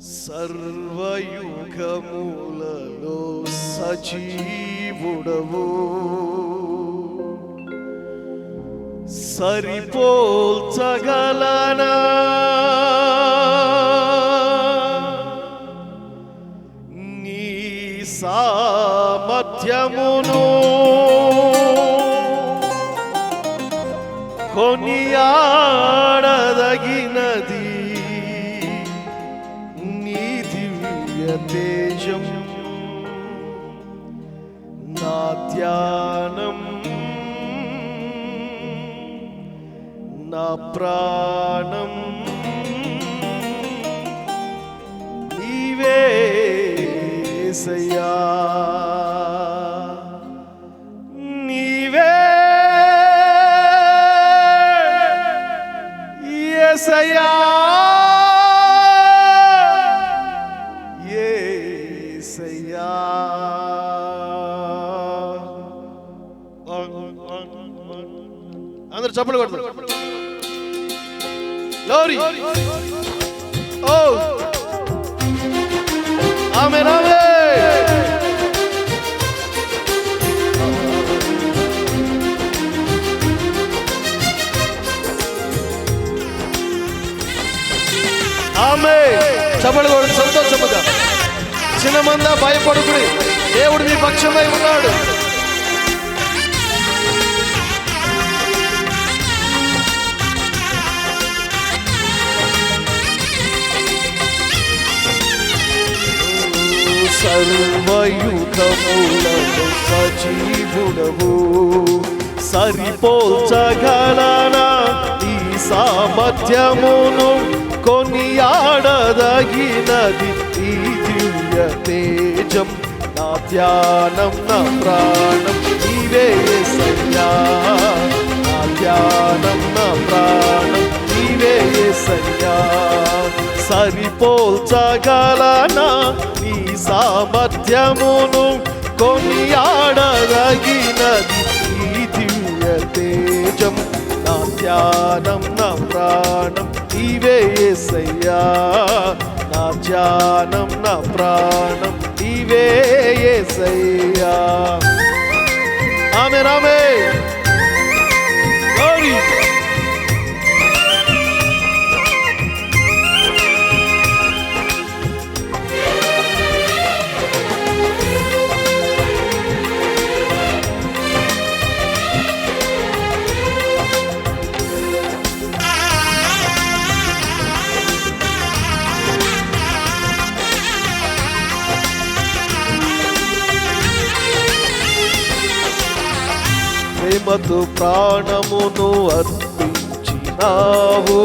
సర్వయుగములలో సజీవుడవు. సరిపోల్చగలనా. నీ సామర్థ్యమును కొనియా ప్రాణం నీవే యేసయ్యా నీవే యేసయ్యా యేసయ్యా అందరు చప్పలు కొడతారు. Glory. Oh. Amen, amen. ఆమె చప్పలు కొడు సంతోషముగా చిన్నమంద భయపడుకుని దేవుడు మీ పక్షమై ఉన్నాడు సర్వయుగములను సజీవుడవు. సరిపోల్చగలనా ఈ సామర్థ్యమును కొనియాడదగినది ఈ దివ్య తేజం. నా ధ్యానం నా ప్రాణం నీవే సయ్యా. నా ధ్యానం నా ప్రాణం నీవే సయ్యా. సరిపోల్చగలనా? నీ సామర్థ్యమును కొనియాడదగినది ఈ దివ్య తేజం. నా ధ్యానం నా ప్రాణం నీవే సయ్యా నా ధ్యానం నా ప్రాణం నీవే సయ్యా ఆమె రామే ప్రేమతో ప్రాణమును అర్పించినావు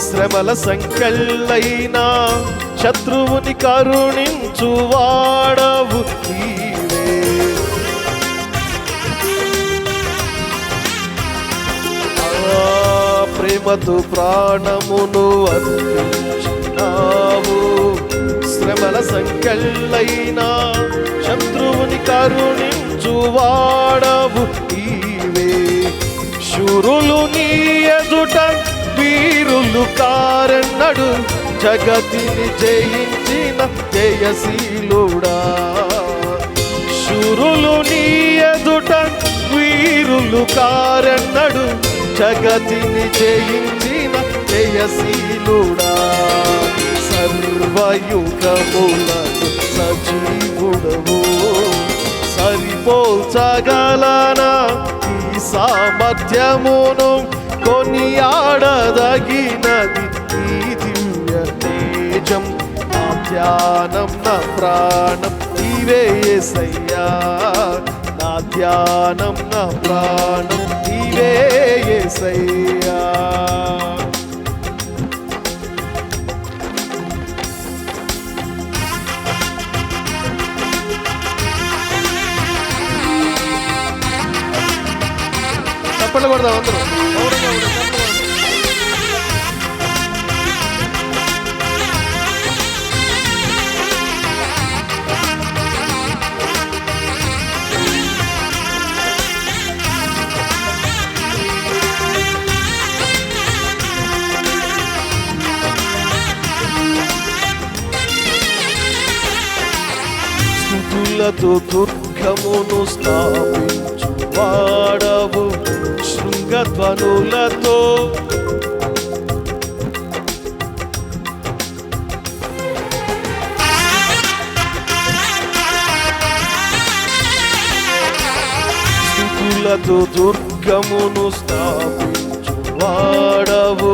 శ్రమల సంఖ్యలైనా శత్రువుని కరుణించు వాడవు నీవే. ఆ ప్రాణమును అర్పించినావు శ్రమల సంఖ్యలైనా శత్రువుని కరుణించు వాడవు శూరులు నీ ఎదుట వీరులు కారన్నడు. జగతిని జయించిన జయశీలుడా. శూరులు నీ ఎదుట వీరులు కారన్నడు. జగతిని జయించిన జయశీలుడా. సర్వయుగముల సజీవుడవు. సరిపోల్చగలనా సామర్థ్యమును కొనియాడదగినది ఈ దివ్య తేజం. నా ధ్యానం నా ప్రాణం నీవే సయ్యా నా ధ్యానం నా ప్రాణం నీవే సయ్యా வந்துடும் வந்துடும் ستولة تركب نصطابي చప్పట్లు వాడవు శృంగధ్వనులతో. స్థుతులతో దుర్గమును స్థాపించు వాడవు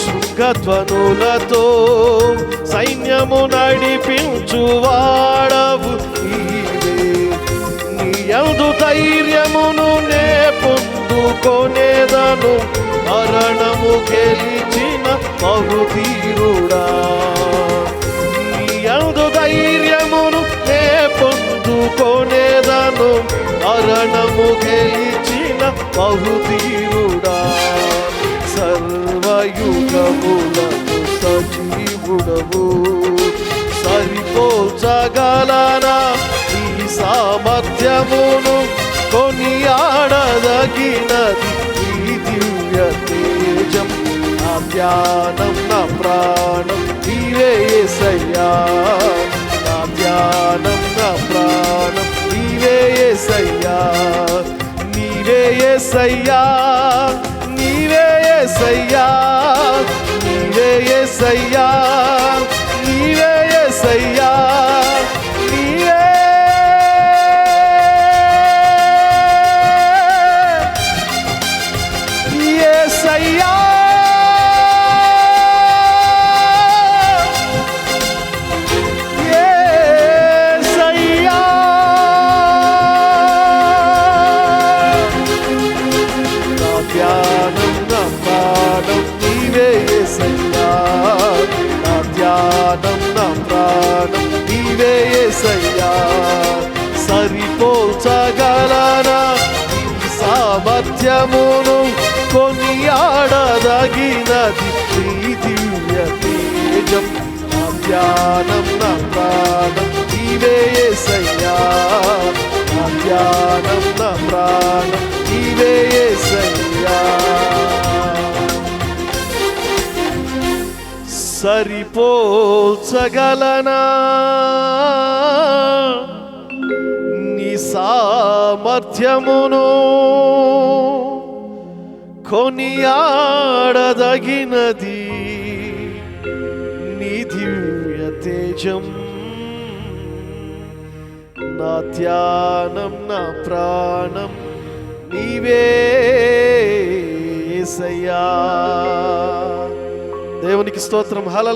శృంగధ్వనులతో. సైన్యము నడిపించు వాడవు నీవే నీయందు ధైర్యమును నే పొందుకొనేదను మరణము గెలిచిన బహుధీరుడా. నీయందు ధైర్యమును నే పొందుకొనేదను మరణము గెలిచిన బహుధీరుడా. సర్వయుగములకు సజీవుడవు. సామర్థ్యమును కొనియాడదగినది ఈ దివ్య తేజం. నా ధ్యానం నా ప్రాణం నీవే యేసయ్యా నా ధ్యానం నా ప్రాణం నీవే యేసయ్యా నీవే యేసయ్యా నీవే యేసయ్యా నీవే యేసయ్యా సాగినది శ్రీ దివ్య తేజం నా ధ్యానం నా ప్రాణం నీవే సయ్యా నా ధ్యానం నా ప్రాణం నీవే యేసయ్యా సరిపోల్చగలనా? నీ సామర్థ్యమును కొనియాడదగినది నీ దివ్య తేజం నా ధ్యానం నా ప్రాణం నీవే సయ్యా దేవునికి స్తోత్రం హల